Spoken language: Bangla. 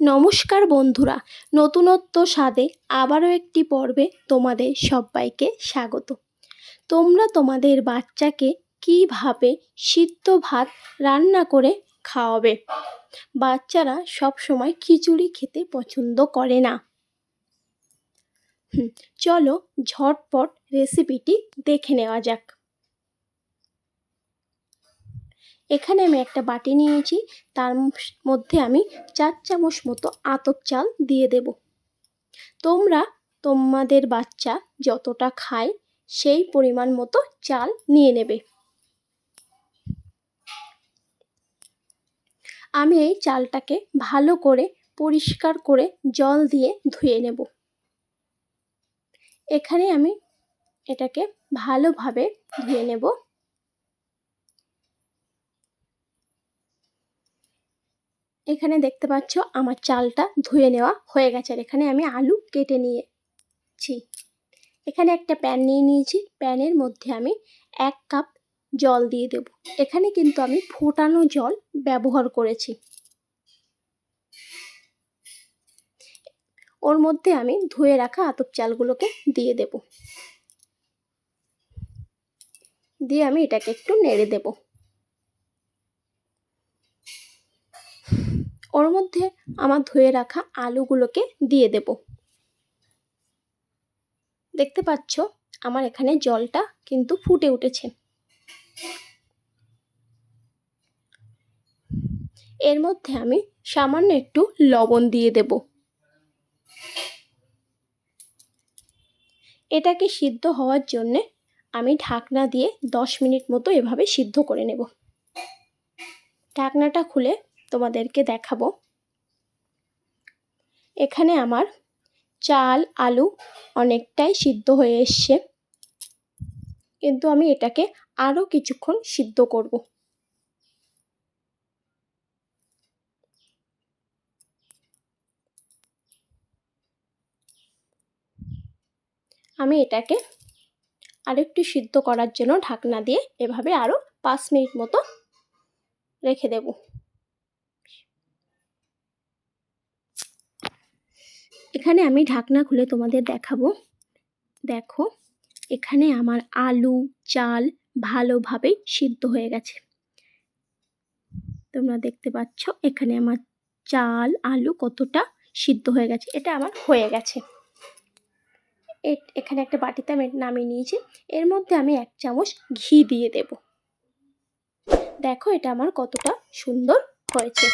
নমস্কার বন্ধুরা, নতুনত্ব স্বাদে আবারও একটি পর্বে তোমাদের সবাইকে স্বাগত। তোমরা তোমাদের বাচ্চাকে কীভাবে সিদ্ধ ভাত রান্না করে খাওয়াবে? বাচ্চারা সব সময় খিচুড়ি খেতে পছন্দ করে না। চলো ঝটপট রেসিপিটি দেখে নেওয়া যাক। এখানে আমি একটা বাটি নিয়েছি, তার মধ্যে আমি চার চামচ মতো আতপ চাল দিয়ে দেব। তোমরা, তোমাদের বাচ্চা যতটা খায় সেই পরিমাণ মতো চাল নিয়ে নেবে। আমি এই চালটাকে ভালো করে পরিষ্কার করে জল দিয়ে ধুয়ে নেব। এখানে আমি এটাকে ভালোভাবে ধুয়ে নেব। এখানে দেখতে পাচ্ছ আমার চালটা ধুয়ে নেওয়া হয়ে গেছে আর এখানে আমি আলু কেটে নিয়েছি। এখানে একটা প্যান নিয়ে নিয়েছি। প্যানের মধ্যে আমি এক কাপ জল দিয়ে দেব। এখানে কিন্তু আমি ফোটানো জল ব্যবহার করেছি। ওর মধ্যে আমি ধুয়ে রাখা আতপ চালগুলোকে দিয়ে দেব। দিয়ে আমি এটাকে একটু নেড়ে দেবো। ওর মধ্যে আমার ধুয়ে রাখা আলুগুলোকে দিয়ে দেব। দেখতে পাচ্ছ, আমার এখানে জলটা কিন্তু ফুটে উঠেছে। এর মধ্যে আমি সামান্য একটু লবণ দিয়ে দেব। এটাকে সিদ্ধ হওয়ার জন্যে আমি ঢাকনা দিয়ে দশ মিনিট মতো এভাবে সিদ্ধ করে নেব। ঢাকনাটা খুলে তোমাদেরকে দেখাবো। এখানে আমার চাল, আলু অনেকটাই সিদ্ধ হয়ে এসছে। কিন্তু আমি এটাকে আরও কিছুক্ষণ সিদ্ধ করব। আমি এটাকে আরেকটু সিদ্ধ করার জন্য ঢাকনা দিয়ে এভাবে আরও পাঁচ মিনিট মতো রেখে দেবো। এখানে আমি ঢাকনা খুলে তোমাদের দেখাবো। দেখো, এখানে আমার আলু, চাল ভালোভাবে সিদ্ধ হয়ে গেছে। তোমরা দেখতে পাচ্ছ, এখানে আমার চাল, আলু কতটা সিদ্ধ হয়ে গেছে। এটা আমার হয়ে গেছে। এখানে একটা বাটিতে আমি নামিয়ে নিয়েছি। এর মধ্যে আমি এক চামচ ঘি দিয়ে দেব। দেখো, এটা আমার কতটা সুন্দর হয়েছে।